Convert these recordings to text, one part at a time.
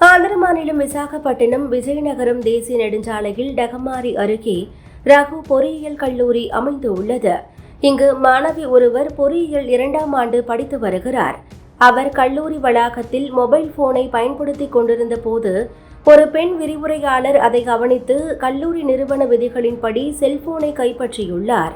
ஆந்திர மாநிலம் விசாகப்பட்டினம் விஜயநகரம் தேசிய நெடுஞ்சாலையில் டகமாரி அருகே ரகு பொறியியல் கல்லூரி அமைந்து உள்ளது இங்கு மாணவி ஒருவர் பொறியியல் இரண்டாம் ஆண்டு படித்து வருகிறார். அவர் கல்லூரி வளாகத்தில் மொபைல் போனை பயன்படுத்திக் கொண்டிருந்த போது ஒரு பெண் விரிவுரையாளர் அதை கவனித்து கல்லூரி நிறுவன விதிகளின்படி செல்போனை கைப்பற்றியுள்ளார்.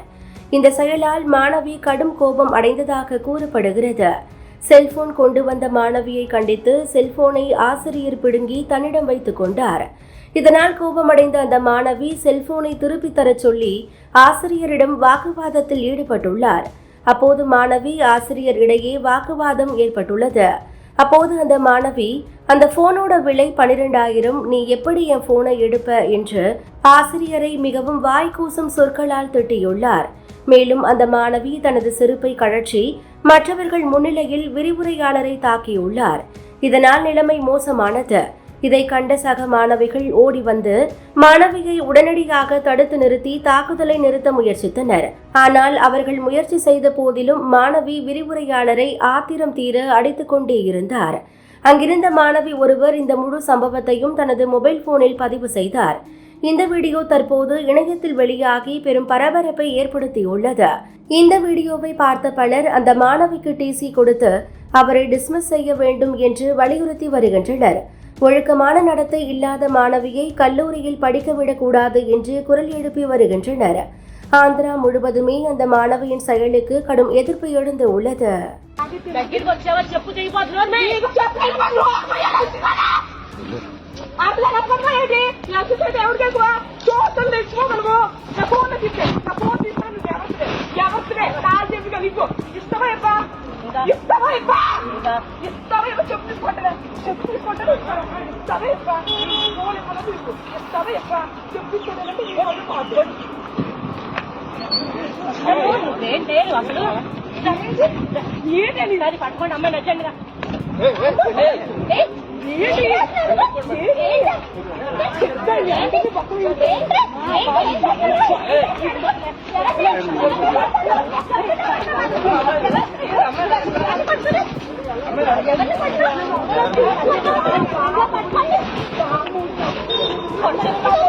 இந்த செயலால் மாணவி கடும் கோபம் அடைந்ததாக கூறப்படுகிறது. செல்போன் கொண்டு வந்த மாணவியை கண்டித்து செல்போனை ஆசிரியர் பிடுங்கி தன்னிடம் வைத்துக் கொண்டார். இதனால் கோபமடைந்த அந்த மாணவி செல்போனை திருப்பித் தரச் சொல்லி ஆசிரியரிடம் வாக்குவாதத்தில் ஈடுபட்டுள்ளார். அப்போது மாணவி ஆசிரியர் இடையே வாக்குவாதம் ஏற்பட்டுள்ளது. அப்போது அந்த மாணவி அந்த போனோட விலை பனிரெண்டாயிரம் நீ எப்படி என் போனை எடுப்ப? என்று ஆசிரியரை மிகவும் வாய்க்கூசும் சொற்களால் திட்டியுள்ளார். மேலும் அந்த மாணவி தனது செருப்பை கழற்றி மற்றவர்கள் முன்னிலையில் விரிவுரையாளரை தாக்கியுள்ளார். இதனால் நிலைமை மோசமானது. இதை கண்ட சக மாணவிகள் ஓடி வந்து மாணவியை உடனடியாக தடுத்து நிறுத்தி தாக்குதலை நிறுத்த முயற்சித்தனர். ஆனால் அவர்கள் முயற்சி செய்த போதிலும் மாணவி விரிவுரையாளரை ஆத்திரம் தீர அடித்துக் கொண்டே இருந்தார். அங்கிருந்த மாணவி ஒருவர் இந்த முழு சம்பவத்தையும் தனது மொபைல் போனில் பதிவு செய்தார். இந்த வீடியோ தற்போது இணையத்தில் வெளியாகி பெரும் பரபரப்பை ஏற்படுத்தியுள்ளது. இந்த வீடியோவை பார்த்த பலர் அந்த மாணவிக்கு டிசி கொடுத்து அவரை டிஸ்மிஸ் செய்ய வேண்டும் என்று வலியுறுத்தி வருகின்றனர். ஒழுக்கமான நடத்தை இல்லாத மாணவியை கல்லூரியில் படிக்க விடக்கூடாது என்று குரல் எழுப்பி வருகின்றனர். ஆந்திரா முழுவதுமே அந்த மாணவியின் செயலுக்கு கடும் எதிர்ப்பு எழுந்து உள்ளது. आपल्याला ఇస్తావా ఇవ్వా ఇస్తావా ఇవ్వ చెప్పు తీసుకుంటారా చెప్పు తీసుకుంటారా ఇస్తావా ఇవ్వా ఫోన్ ఇవ్వడం తీసుకో ఇస్తావా ఇవ్వా చెప్పు తీసుకుంటారంటే ఈ వాళ్ళు మాట్లాడు ఏంటి అసలు ఏంటి సరే పట్టుకోండి అమ్మాయి నచ్చండి ఏంటి పక్కన கொண்டு